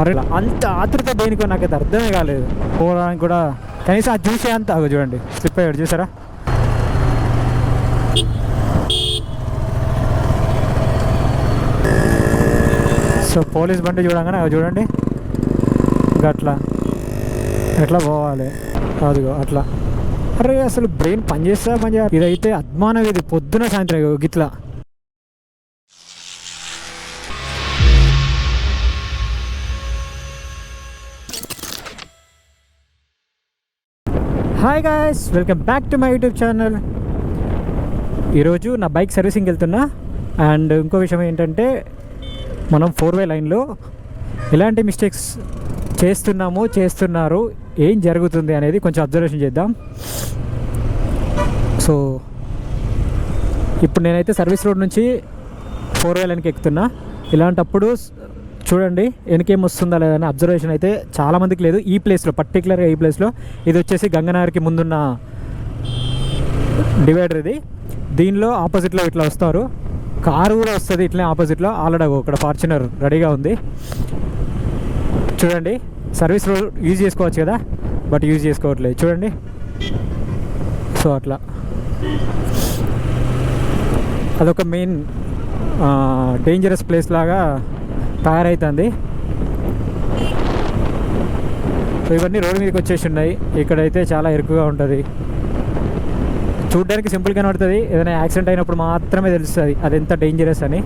అరే అంత ఆతృత దేనికో నాకైతే అర్థమే కాలేదు. పోవడానికి కూడా కనీసం అది చూసే అంత. చూడండి స్లిప్ అయ్యాడు చూసారా? సో పోలీస్ బండి చూడంగానే అవి చూడండి. అట్లా. ఎట్లా పోవాలి? అదిగో అట్లా. అరే అసలు బ్రెయిన్ పనిచేస్తా పనిచేయాలి ఇదైతే అద్మానం ఇది పొద్దున సాయంత్రం గిట్లా. Hi guys welcome back to my YouTube channel ఈరోజు నా బైక్ సర్వీసింగ్ వెళ్తున్నా. అండ్ ఇంకో విషయం ఏంటంటే మనం ఫోర్ వే లైన్లో ఎలాంటి మిస్టేక్స్ చేస్తున్నాము చేస్తున్నారు ఏం జరుగుతుంది అనేది కొంచెం అబ్జర్వేషన్ చేద్దాం. సో ఇప్పుడు నేనైతే సర్వీస్ రోడ్ నుంచి ఫోర్ వే లైన్కి ఎక్కుతున్నా. ఇలాంటప్పుడు చూడండి వెనకేం వస్తుందా లేదని అబ్జర్వేషన్ అయితే చాలామందికి లేదు. ఈ ప్లేస్లో పర్టికులర్గా ఈ ప్లేస్లో ఇది వచ్చేసి గంగనగర్కి ముందున్న డివైడర్ ఇది. దీనిలో ఆపోజిట్లో ఇట్లా వస్తారు. కారు కూడా వస్తుంది ఇట్లే ఆపోజిట్లో ఆల్రెడీ ఇక్కడ ఫార్చునర్ రెడీగా ఉంది. చూడండి సర్వీస్ రోడ్ యూజ్ చేసుకోవచ్చు కదా? బట్ యూజ్ చేసుకోవట్లేదు. చూడండి. సో అట్లా. అదొక మెయిన్ డేంజరస్ ప్లేస్ లాగా తయారవుతుంది సో ఇవన్నీ రోడ్డు మీదకి వచ్చేసి ఉన్నాయి. ఇక్కడైతే చాలా ఇరుకుగా ఉంటుంది. చూడడానికి సింపుల్ కనబడుతుంది ఏదైనా యాక్సిడెంట్ అయినప్పుడు మాత్రమే తెలుస్తుంది అది ఎంత డేంజరస్ అని.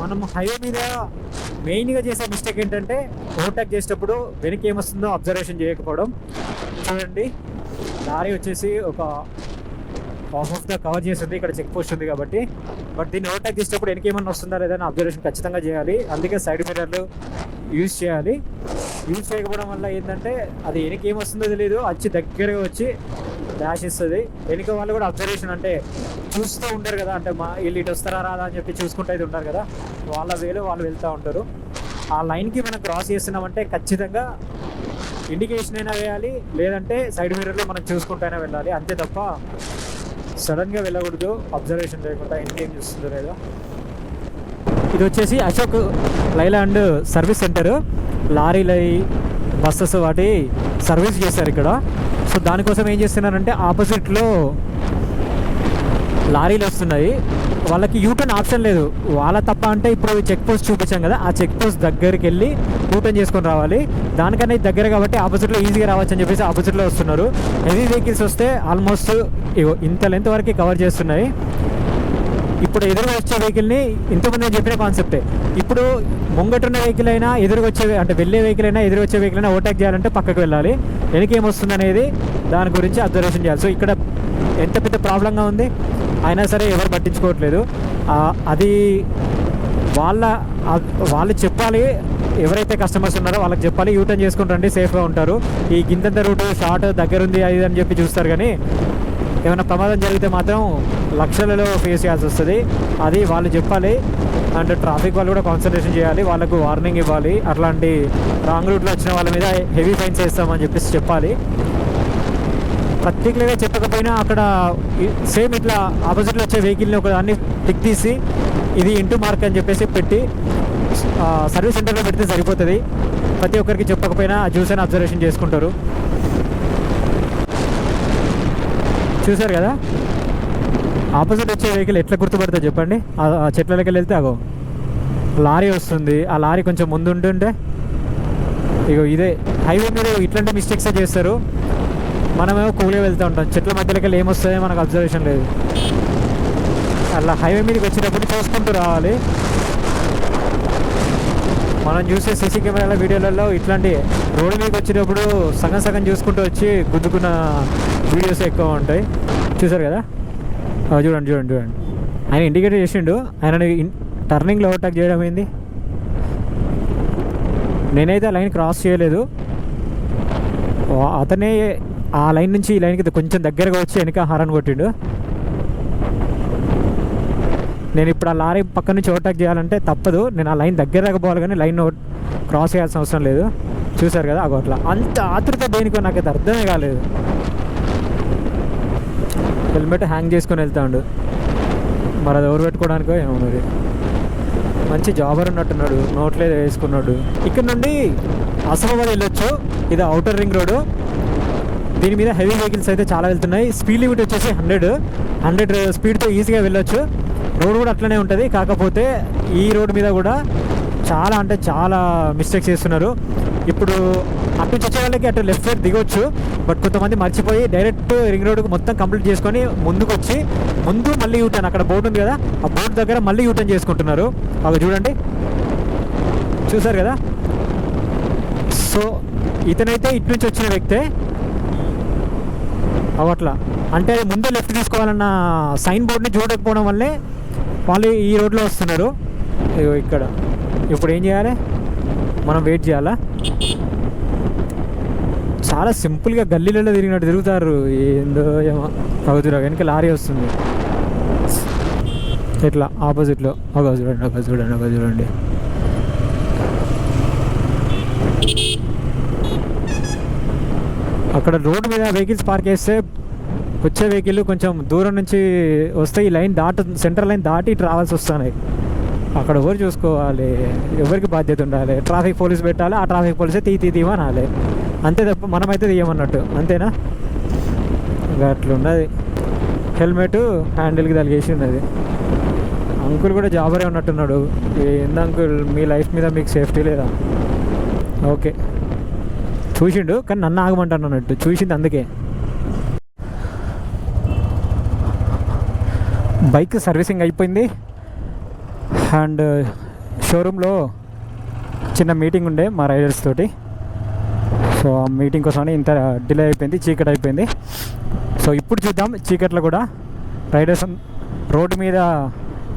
మనం హైవే మీద మెయిన్గా చేసే మిస్టేక్ ఏంటంటే ఓవర్టేక్ చేసేటప్పుడు వెనక్కి ఏమొస్తుందో అబ్జర్వేషన్ చేయకపోవడం. చూడండి. లారీ వచ్చేసి ఒక హాఫ్ ఆఫ్ ద కవర్ చేస్తుంది ఇక్కడ చెక్ పోస్ట్ ఉంది కాబట్టి. బట్ దీన్ని ఓవర్టేక్ చేసేటప్పుడు వెనక ఏమన్నా వస్తుందా లేదా అని అబ్జర్వేషన్ ఖచ్చితంగా చేయాలి. అందుకే సైడ్ మిర్రర్లు యూజ్ చేయాలి. యూజ్ చేయకపోవడం వల్ల ఏంటంటే అది వెనక ఏమొస్తుందో తెలియదు వచ్చి దగ్గరగా వచ్చి డాష్ ఇస్తుంది. వెనుక వాళ్ళు కూడా అబ్జర్వేషన్ అంటే చూస్తూ ఉంటారు కదా. అంటే మా వీళ్ళు ఇటు వస్తారా రాదా అని చెప్పి చూసుకుంటూ అయితే ఉంటారు కదా. వాళ్ళ వేలు వాళ్ళు వెళ్తూ ఉంటారు. ఆ లైన్కి మనం క్రాస్ చేస్తున్నామంటే ఖచ్చితంగా ఇండికేషన్ అయినా వేయాలి. లేదంటే సైడ్ మిర్రర్లో మనం చూసుకుంటూ వెళ్ళాలి. అంతే తప్ప సడన్గా వెళ్ళకూడదు. అబ్జర్వేషన్ చేయకుండా ఇంకేం చూస్తుందో లేదో. ఇది వచ్చేసి అశోక్ లైలాండ్ సర్వీస్ సెంటర్. లారీలు బస్సెస్ వాటి సర్వీస్ చేశారు ఇక్కడ. సో దానికోసం ఏం చేస్తున్నారంటే ఆపోజిట్లో లారీలు వస్తున్నాయి. వాళ్ళకి యూటర్న్ ఆప్షన్ లేదు. వాళ్ళ తప్ప అంటే ఇప్పుడు చెక్ పోస్ట్ చూపించాం కదా. ఆ చెక్ పోస్ట్ దగ్గరికి వెళ్ళి యూటర్న్ చేసుకొని రావాలి. దానికన్నా ఇది దగ్గర కాబట్టి ఆపోజిట్లో ఈజీగా రావచ్చు అని చెప్పేసి ఆపోజిట్లో వస్తున్నారు. హెవీ వెహికల్స్ వస్తే ఆల్మోస్ట్ ఇంత లెంత్ వరకు కవర్ చేస్తున్నాయి. ఇప్పుడు ఎదురుగా వచ్చే వెహికల్ని ఇంతకుముందు నేను చెప్పిన కాన్సెప్టే ఇప్పుడు ముంగటున్న వెహికల్ అయినా ఎదురుగా వచ్చే అంటే వెళ్ళే వెహికల్ అయినా ఎదురు వచ్చే వెహికల్ అయినా ఓటాక్ చేయాలంటే పక్కకు వెళ్ళాలి. వెనక అనేది దాని గురించి అబ్జర్వేషన్ చేయాలి. సో ఇక్కడ ఎంత పెద్ద ప్రాబ్లంగా ఉంది? అయినా సరే ఎవరు పట్టించుకోవట్లేదు. అది వాళ్ళ వాళ్ళు చెప్పాలి ఎవరైతే కస్టమర్స్ ఉన్నారో వాళ్ళకి చెప్పాలి యూటర్న్ చేసుకుంటారండి సేఫ్గా ఉంటారు. ఈ గింతంత రూట్ షార్ట్ దగ్గరుంది అది అని చెప్పి చూస్తారు కానీ ఏమైనా ప్రమాదం జరిగితే మాత్రం లక్షలలో ఫేస్ చేయాల్సి వస్తుంది. అది వాళ్ళు చెప్పాలి. అండ్ ట్రాఫిక్ వాళ్ళు కూడా కాన్సన్ట్రేషన్ చేయాలి. వాళ్ళకు వార్నింగ్ ఇవ్వాలి. అట్లాంటి రాంగ్ రూట్లో వచ్చిన వాళ్ళ మీద హెవీ ఫైన్స్ వేస్తామని చెప్పేసి చెప్పాలి. పర్టికులర్గా చెప్పకపోయినా అక్కడ సేమ్ ఇట్లా ఆపోజిట్లో వచ్చే వెహికల్ని ఒక దాన్ని టిక్ తీసి ఇది ఇంటూ మార్క్ అని చెప్పేసి పెట్టి సర్వీస్ సెంటర్లో పెడితే సరిపోతుంది. ప్రతి ఒక్కరికి చెప్పకపోయినా జ్యూస్ అని అబ్జర్వేషన్ చేసుకుంటారు. చూశారు కదా? ఆపోజిట్ వచ్చే వెహికల్ ఎట్లా గుర్తుపడతా చెప్పండి? ఆ చెట్లకి వెళ్తే అగో లారీ వస్తుంది. ఆ లారీ కొంచెం ముందు ఉంటుంటే ఇగో ఇదే. హైవే మీద ఇట్లాంటి మిస్టేక్సే చేస్తారు. మనమేమో కూలే వెళ్తూ ఉంటాం. చెట్ల మధ్యలోకి వెళ్ళి ఏమొస్తాయో మనకు అబ్జర్వేషన్ లేదు. అలా హైవే మీదకి వచ్చేటప్పుడు చూసుకుంటూ రావాలి. మనం చూసే సీసీ కెమెరాల వీడియోలలో ఇట్లాంటి రోడ్డు మీద వచ్చేటప్పుడు సగం సగం చూసుకుంటూ వచ్చి గుద్దుకున్న వీడియోస్ ఎక్కువ ఉంటాయి. చూసారు కదా? చూడండి చూడండి చూడండి. ఆయన ఇండికేటర్ చేసిండు. ఆయన టర్నింగ్లో ఓవర్టేక్ చేయడం ఏంది? నేనైతే ఆ లైన్ క్రాస్ చేయలేదు. అతనే ఆ లైన్ నుంచి ఈ లైన్కి కొంచెం దగ్గరగా వచ్చి వెనక హారన్ కొట్టిండు. నేను ఇప్పుడు ఆ లారీ పక్క నుంచి ఓవర్టేక్ చేయాలంటే తప్పదు. నేను ఆ లైన్ దగ్గర పోవాలి కానీ లైన్ క్రాస్ చేయాల్సిన అవసరం లేదు. చూసారు కదా అగో అట్లా. అంత ఆతృత దేనికో నాకైతే అర్థమే కాలేదు. హెల్మెట్ హ్యాంగ్ చేసుకొని వెళ్తాడు మరి అది ఎవరు పెట్టుకోవడానికో ఏమో మరి. మంచి జాబర్ ఉన్నట్టున్నాడు. నోట్లే వేసుకున్నాడు. ఇక్కడ నుండి అసమాబాద్ వెళ్ళొచ్చు. ఇది అవుటర్ రింగ్ రోడ్ దీని మీద హెవీ వెహికల్స్ అయితే చాలా వెళ్తున్నాయి. స్పీడ్ లిమిట్ వచ్చేసి హండ్రెడ్. హండ్రెడ్ స్పీడ్తో ఈజీగా వెళ్ళొచ్చు. రోడ్ కూడా అట్లనే ఉంటుంది. కాకపోతే ఈ రోడ్ మీద కూడా చాలా అంటే చాలా మిస్టేక్స్ చేస్తున్నారు. ఇప్పుడు అటు నుంచి వచ్చే వాళ్ళకి అటు లెఫ్ట్ సైడ్ దిగొచ్చు. బట్ కొంతమంది మర్చిపోయి డైరెక్ట్ రింగ్ రోడ్ మొత్తం కంప్లీట్ చేసుకొని ముందుకు వచ్చి ముందు మళ్ళీ యూటర్న్ అక్కడ బోర్డు ఉంది కదా ఆ బోర్డు దగ్గర మళ్ళీ యూటర్న్ చేసుకుంటున్నారు. అవి చూడండి. చూసారు కదా? సో ఇతనైతే ఇటు నుంచి వచ్చిన వ్యక్తే. అవట్లా అంటే ముందే లెఫ్ట్ తీసుకోవాలన్న సైన్ బోర్డ్ని చూడకపోవడం వల్లే వాళ్ళు ఈ రోడ్లో వస్తున్నారు. ఇగో ఇక్కడ. ఇప్పుడు ఏం చేయాలి? మనం వెయిట్ చేయాలా? చాలా సింపుల్గా గల్లీలలో తిరిగినట్టు తిరుగుతారు. ఏందో ఏమో. అవుతురా వెనక లారీ వస్తుంది. ఇట్లా ఆపోజిట్లో. ఒక చూడండి ఒక చూడండి ఒక చూడండి. అక్కడ రోడ్డు మీద వెహికల్స్ పార్క్ చేస్తే వచ్చే వెహికల్ కొంచెం దూరం నుంచి వస్తే ఈ లైన్ దాట సెంటర్ లైన్ దాటి ఇటు రావాల్సి వస్తున్నాయి అక్కడ ఎవరు చూసుకోవాలి? ఎవరికి బాధ్యత ఉండాలి? ట్రాఫిక్ పోలీస్ పెట్టాలి? ఆ ట్రాఫిక్ పోలీసే తీ తీ తీయమనాలి అంతే తప్ప మనమైతే తీయమన్నట్టు. అంతేనా? ఇంకా అట్లున్నది. హెల్మెట్ హ్యాండిల్కి తలిగేసి ఉన్నది. అంకుల్ కూడా జాబరే ఉన్నట్టున్నాడు. ఏంది అంకుల్? మీ లైఫ్ మీద మీకు సేఫ్టీ లేదా? ఓకే. చూసిండు కానీ నన్ను ఆగమంటాను అన్నట్టు. చూసింది అందుకే. బైక్ సర్వీసింగ్ అయిపోయింది. అండ్ షోరూంలో చిన్న మీటింగ్ ఉండే మా రైడర్స్ తోటి. సో ఆ మీటింగ్ కోసమని ఇంత డిలే అయిపోయింది చీకటి అయిపోయింది. సో ఇప్పుడు చూద్దాం చీకట్లో కూడా రైడర్స్ రోడ్డు మీద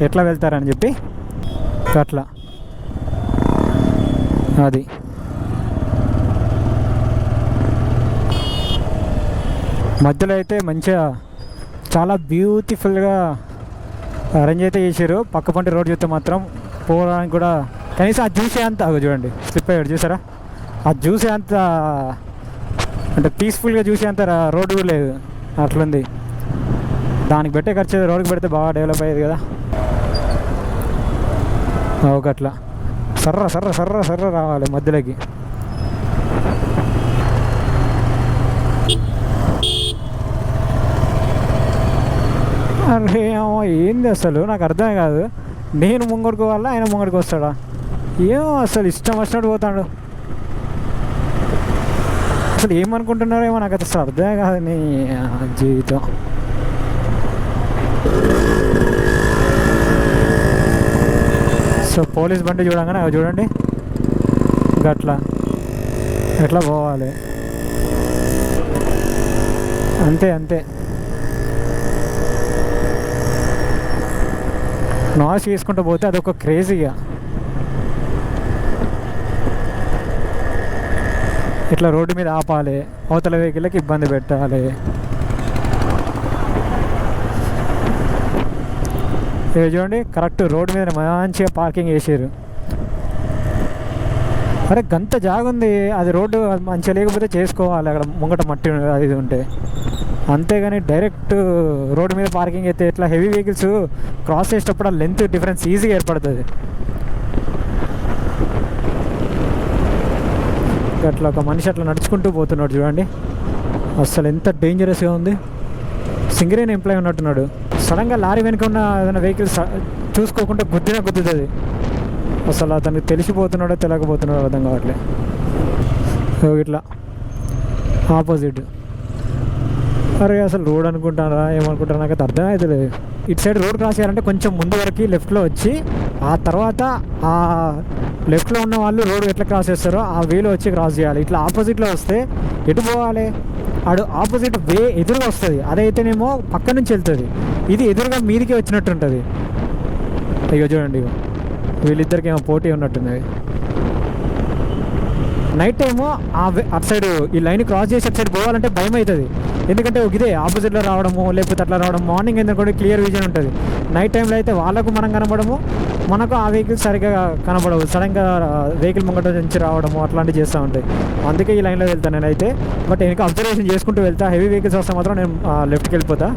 ఎట్లా వెళ్తారని చెప్పి. అట్లా. అది. మధ్యలో అయితే మంచిగా చాలా బ్యూటిఫుల్గా అరేంజ్ అయితే చేశారు. పక్క పంటి రోడ్ చూస్తే మాత్రం పోవడానికి కూడా కనీసం ఆ జ్యూసే అంత చూడండి. స్లిప్ అయ్యాడు చూసారా? ఆ జ్యూసే అంత అంటే పీస్ఫుల్గా చూసే అంత రా- రోడ్డు కూడా లేదు. అట్లుంది. దానికి పెట్టే ఖర్చు రోడ్డుకి పెడితే బాగా డెవలప్ అయ్యేది కదా. ఒకట్లా. సర్ర సర్ర సర్ర సర్ర రావాలి మధ్యలోకి. అరే ఏంది అసలు? నాకు అర్థం కాదు. నేను ముంగడుకు వల్ల ఆయన ముంగడికి వస్తాడా? ఏమో అసలు ఇష్టం వచ్చినట్టు పోతాడు. అసలు ఏమనుకుంటున్నారేమో నాకు అసలు అర్థమే కాదు నీ జీవితం. సో పోలీస్ బండి చూడంగానే అవి చూడండి. గట్లా. ఎట్లా పోవాలి? అంతే అంతే. నాయిస్ చేసుకుంటూ పోతే అదొక క్రేజీగా. ఇట్లా రోడ్డు మీద ఆపాలి అవతల వెహికల్కి ఇబ్బంది పెట్టాలి. ఇవి చూడండి కరెక్ట్ రోడ్డు మీద మంచిగా పార్కింగ్ చేసారు అరే గంత జాగుంది. అది రోడ్డు మంచిగా లేకపోతే చేసుకోవాలి అక్కడ ముంగట మట్టి అది ఉంటే. అంతేగాని డైరెక్ట్ రోడ్డు మీద పార్కింగ్ అయితే ఇట్లా హెవీ వెహికల్స్ క్రాస్ చేసేటప్పుడు ఆ లెంత్ డిఫరెన్స్ ఈజీగా ఏర్పడుతుంది. అట్లా ఒక మనిషి అట్లా నడుచుకుంటూ పోతున్నాడు చూడండి. అసలు ఎంత డేంజరస్గా ఉంది. సింగరేన్ ఎంప్లాయ్ ఉన్నట్టున్నాడు. సడన్గా లారీ వెనుక ఉన్న ఏదైనా వెహికల్ చూసుకోకుండా గుద్దినా గుద్దుతుంది. అసలు అతనికి తెలిసిపోతున్నాడో తెలియకపోతున్నాడో అర్థం కావట్లే. ఇట్లా. ఆపోజిట్ అరే అసలు రోడ్ అనుకుంటారా ఏమనుకుంటారా నాకు అర్థం అవుతలేదు ఇటు సైడ్ రోడ్ క్రాస్ చేయాలంటే కొంచెం ముందు వరకు లెఫ్ట్లో వచ్చి ఆ తర్వాత ఆ లెఫ్ట్లో ఉన్న వాళ్ళు రోడ్ ఎట్లా క్రాస్ చేస్తారో ఆ వేలో వచ్చి క్రాస్ చేయాలి. ఇట్లా ఆపోజిట్లో వస్తే ఎటు పోవాలి? అడు ఆపోజిట్ వే ఎదురుగా వస్తుంది. అదైతేనేమో పక్క నుంచి వెళ్తుంది. ఇది ఎదురుగా మీదికి వచ్చినట్టు ఉంటుంది అయ్యో చూడండి వీళ్ళిద్దరికి ఏమో పోటీ ఉన్నట్టున్నది. నైట్ టైము ఆ అటు సైడ్ ఈ లైన్ క్రాస్ చేసి అటు సైడ్ పోవాలంటే భయం అవుతుంది. ఎందుకంటే ఒక ఇదే ఆపోజిట్లో రావడము లేకపోతే అట్లా రావడం మార్నింగ్ ఎందుకంటే క్లియర్ విజన్ ఉంటుంది. నైట్ టైంలో అయితే వాళ్ళకు మనం కనబడము మనకు ఆ వెహికల్ సరిగ్గా కనబడవు. సడన్గా వెహికల్ ముంగట నుంచి రావడము అట్లాంటివి చేస్తూ ఉంటాయి. అందుకే ఈ లైన్లో వెళ్తాను నేనైతే. బట్ వెనక అబ్జర్వేషన్ చేసుకుంటూ వెళ్తా. హెవీ వెహికల్స్ వస్తే మాత్రం నేను లెఫ్ట్కి వెళ్ళిపోతా.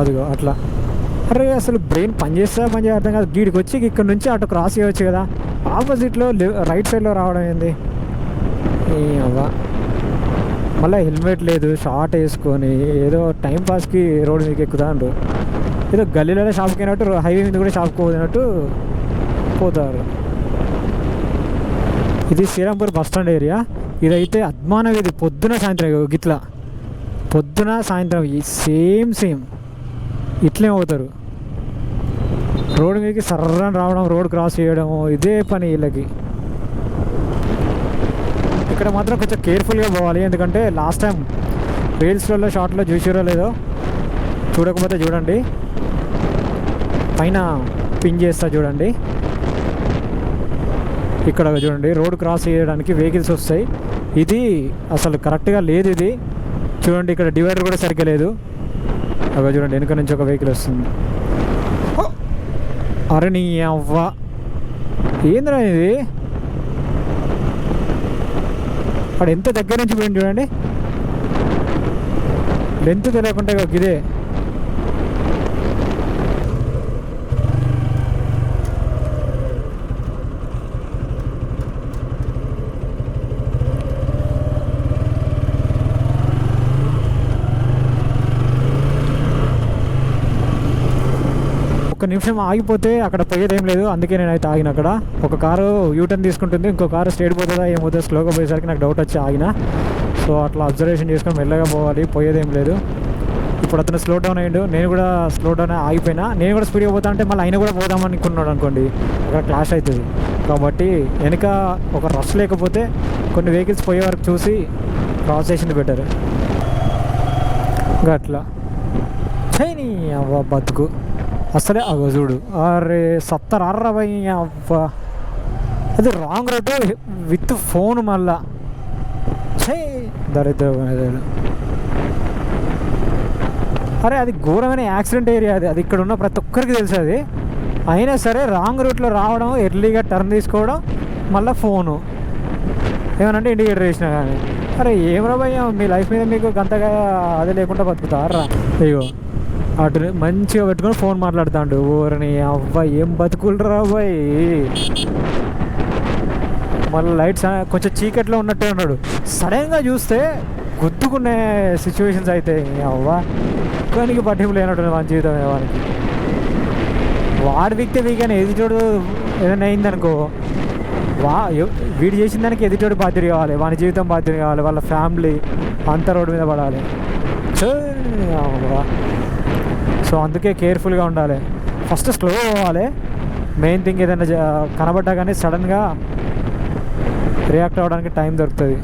అదిగో అట్లా. అరే అసలు బ్రెయిన్ పనిచేస్తా పని చేస్తా అర్థం కాదు. గీడికి వచ్చి ఇక్కడ నుంచి అటు క్రాస్ చేయవచ్చు కదా. ఆపోజిట్లో రైట్ సైడ్లో రావడం ఏంది? ఏ అవ్వ. మళ్ళీ హెల్మెట్ లేదు షార్ట్ వేసుకొని ఏదో టైం పాస్కి రోడ్డు మీకు ఎక్కుతాండ్రు. ఏదో గల్లీలోనే షాప్కి అయినట్టు హైవే మీద కూడా షాప్కి పోయినట్టు పోతారు. ఇది శ్రీరాంపూర్ బస్ స్టాండ్ ఏరియా ఇదైతే అద్మానం ఇది. పొద్దున సాయంత్రం ఇగో గిట్లా. పొద్దున సాయంత్రం ఈ సేమ్ సేమ్ ఇట్లే అవుతారు రోడ్డు మీదకి సర్రని రావడం రోడ్ క్రాస్ చేయడం ఇదే పని వీళ్ళకి. ఇక్కడ మాత్రం కొంచెం కేర్ఫుల్గా పోవాలి. ఎందుకంటే లాస్ట్ టైం రీల్స్లలో షార్ట్లో చూసారో లేదో చూడకపోతే చూడండి. పైన పిన్ చేస్తా చూడండి. ఇక్కడ చూడండి రోడ్ క్రాస్ చేయడానికి వెహికల్స్ వస్తాయి. ఇది అసలు కరెక్ట్గా లేదు ఇది. చూడండి ఇక్కడ డివైడర్ కూడా సరిగ్గా లేదు. అక్కడ చూడండి వెనుక నుంచి ఒక వెహికల్ వస్తుంది. అరే నీ అవ్వ! ఏందిరా ఇది? అక్కడ ఎంత దగ్గర నుంచి పోయింది చూడండి? లెంత్ తెలియకుండా ఇదే. ఒక్క నిమిషం ఆగిపోతే అక్కడ పోయేదేం ఏం లేదు. అందుకే నేను అయితే ఆగిన అక్కడ. ఒక కారు యూటర్న్ తీసుకుంటుంది. ఇంకో కారు స్టేట్ పోతుందా ఏమవుతుందో స్లోగా పోయేసరికి నాకు డౌట్ వచ్చి ఆగిన. సో అట్లా అబ్జర్వేషన్ చేసుకొని మెల్లగా పోవాలి. పోయేదేం లేదు. ఇప్పుడు అతను స్లో డౌన్ అయ్యిండు. నేను కూడా స్లో డౌన్ ఆగిపోయినా. నేను కూడా స్పీడ్గా పోతా అంటే మళ్ళీ ఆయన కూడా పోదాం అనుకున్నాడు అనుకోండి. అక్కడ క్లాష్ అవుతుంది కాబట్టి వెనక ఒక రష్ లేకపోతే కొన్ని వెహికల్స్ పోయే వరకు చూసి క్రాస్ చేసింది బెటర్ ఇంకా అట్లా చైనీ అవ్వ బతుకు. అసలే అగో చూడు. అరే సత్తర్ అర్రవై అవ్వ. అది రాంగ్ రూట్ విత్ ఫోన్ మళ్ళా. చే దరిద్రం అరే అది ఘోరమైన యాక్సిడెంట్ ఏరియా అది. అది ఇక్కడ ఉన్న ప్రతి ఒక్కరికి తెలుసు అది. అయినా సరే రాంగ్ రూట్లో రావడం ఎర్లీగా టర్న్ తీసుకోవడం మళ్ళీ ఫోను ఏమనంటే ఇండికేటర్ వేసినా కానీ. అరే ఏమరా భయ్యా మీ లైఫ్ మీద మీకు గంతగా అది లేకుండా బతుకుతారా? అయ్యో అటు మంచిగా పెట్టుకొని ఫోన్ మాట్లాడుతాడు. ఊరిని అవ్వ ఏం బతుకులరా అబ్బాయి మళ్ళీ లైట్స్ కొంచెం చీకట్లో ఉన్నట్టే ఉన్నాడు. సడన్గా చూస్తే గుద్దుకునే సిచ్యువేషన్స్ అయితే అవ్వ? ఒక్కనికి పట్టింపు లేనట్టు మన జీవితం వానికి. వాడు వీక్తే వీకని ఎదుటోడు ఏదైనా అయిందనుకో వా వీడు చేసిన దానికి ఎదుటోడు బాధ్యత కావాలి. వాని జీవితం బాధ్యత కావాలి. వాళ్ళ ఫ్యామిలీ అంత రోడ్డు మీద పడాలి. ఛే, సో అందుకే కేర్ఫుల్గా ఉండాలి. ఫస్ట్ స్లో అవ్వాలి. మెయిన్ థింగ్ ఏదైనా కనబడ్డా కానీ సడన్గా రియాక్ట్ అవ్వడానికి టైం దొరుకుతుంది.